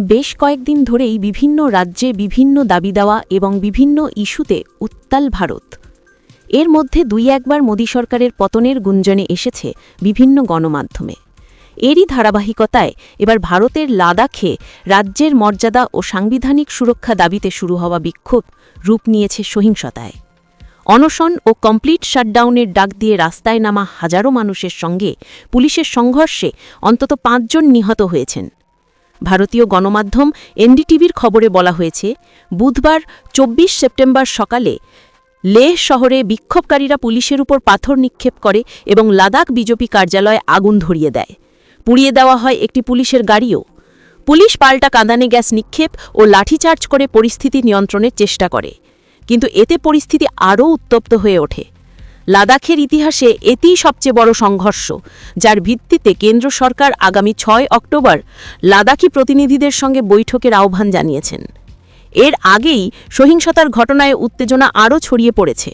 বেশ কয়েকদিন ধরেই বিভিন্ন রাজ্যে বিভিন্ন দাবি দেওয়া এবং বিভিন্ন ইস্যুতে উত্তাল ভারত। এর মধ্যে দুই একবার মোদী সরকারের পতনের গুঞ্জনে এসেছে বিভিন্ন গণমাধ্যমে। এরই ধারাবাহিকতায় এবার ভারতের লাদাখে রাজ্যের মর্যাদা ও সাংবিধানিক সুরক্ষা দাবিতে শুরু হওয়া বিক্ষোভ রূপ নিয়েছে সহিংসতায়। অনশন ও কমপ্লিট শাটডাউনের ডাক দিয়ে রাস্তায় নামা হাজারো মানুষের সঙ্গে পুলিশের সংঘর্ষে অন্তত পাঁচজন নিহত হয়েছেন। ভারতীয় গণমাধ্যম এনডিটিভির খবরে বলা হয়েছে, বুধবার চব্বিশ সেপ্টেম্বর সকালে লেহ শহরে বিক্ষোভকারীরা পুলিশের উপর পাথর নিক্ষেপ করে এবং লাদাখ বিজেপি কার্যালয়ে আগুন ধরিয়ে দেয়। পুড়িয়ে দেওয়া হয় একটি পুলিশের গাড়িও। পুলিশ পাল্টা কাঁদানে গ্যাস নিক্ষেপ ও লাঠিচার্জ করে পরিস্থিতি নিয়ন্ত্রণের চেষ্টা করে। কিন্তু এতে পরিস্থিতি আরও উত্তপ্ত হয়ে ওঠে। লাদাখের ইতিহাসে এটিই সবচেয়ে বড় সংঘর্ষ, যার ভিত্তিতে কেন্দ্র সরকার আগামী ছয় অক্টোবর লাদাখি প্রতিনিধিদের সঙ্গে বৈঠকের আহ্বান জানিয়েছেন। এর আগেই সহিংসতার ঘটনায় উত্তেজনা আরও ছড়িয়ে পড়েছে।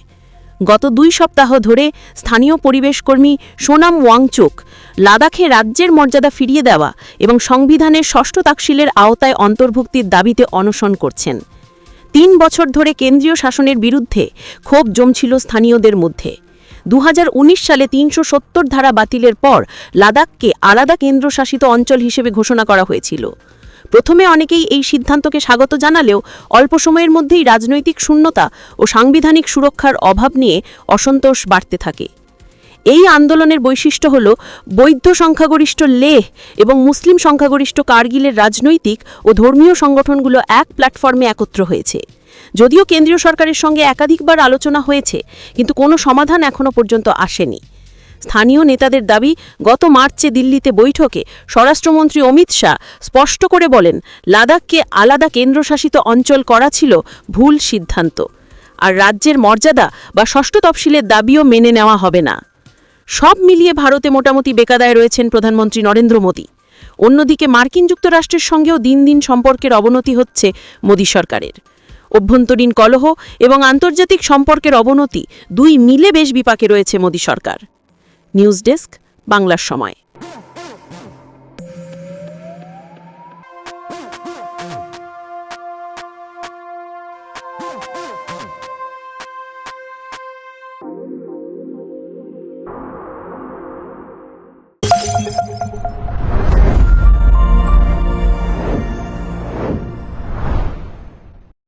গত দুই সপ্তাহ ধরে স্থানীয় পরিবেশকর্মী সোনাম ওয়াংচুক লাদাখে রাজ্যের মর্যাদা ফিরিয়ে দেওয়া এবং সংবিধানের ষষ্ঠ তাকশিলের আওতায় অন্তর্ভুক্তির দাবিতে অনশন করছেন। তিন বছর ধরে কেন্দ্রীয় শাসনের বিরুদ্ধে ক্ষোভ জমছিল স্থানীয়দের মধ্যে। দু হাজার উনিশ সালে তিনশো সত্তর ধারা বাতিলের পর লাদাখকে আলাদা কেন্দ্রশাসিত অঞ্চল হিসেবে ঘোষণা করা হয়েছিল। প্রথমে অনেকেই এই সিদ্ধান্তকে স্বাগত জানালেও অল্প সময়ের মধ্যেই রাজনৈতিক শূন্যতা ও সাংবিধানিক সুরক্ষার অভাব নিয়ে অসন্তোষ বাড়তে থাকে। এই আন্দোলনের বৈশিষ্ট্য হল বৈধ সংখ্যাগরিষ্ঠ লেহ এবং মুসলিম সংখ্যাগরিষ্ঠ কার্গিলের রাজনৈতিক ও ধর্মীয় সংগঠনগুলো এক প্ল্যাটফর্মে একত্র হয়েছে। যদিও কেন্দ্রীয় সরকারের সঙ্গে একাধিকবার আলোচনা হয়েছে, কিন্তু কোনো সমাধান এখনও পর্যন্ত আসেনি। স্থানীয় নেতাদের দাবি, গত মার্চে দিল্লিতে বৈঠকে স্বরাষ্ট্রমন্ত্রী অমিত শাহ স্পষ্ট করে বলেন, লাদাখকে আলাদা কেন্দ্রশাসিত অঞ্চল করা ছিল ভুল সিদ্ধান্ত। আর রাজ্যের মর্যাদা বা ষষ্ঠ তফসিলের দাবিও মেনে নেওয়া হবে না। সব মিলিয়ে ভারতে মোটামুটি বেকাদায় রয়েছেন প্রধানমন্ত্রী নরেন্দ্র মোদী। অন্যদিকে মার্কিন যুক্তরাষ্ট্রের সঙ্গেও দিন দিন সম্পর্কের অবনতি হচ্ছে মোদী সরকারের। অভ্যন্তরীণ কলহ এবং আন্তর্জাতিক সম্পর্কের অবনতি দুই মিলে বেশ বিপাকে রয়েছে মোদী সরকার। নিউজ ডেস্ক, বাংলার সময়।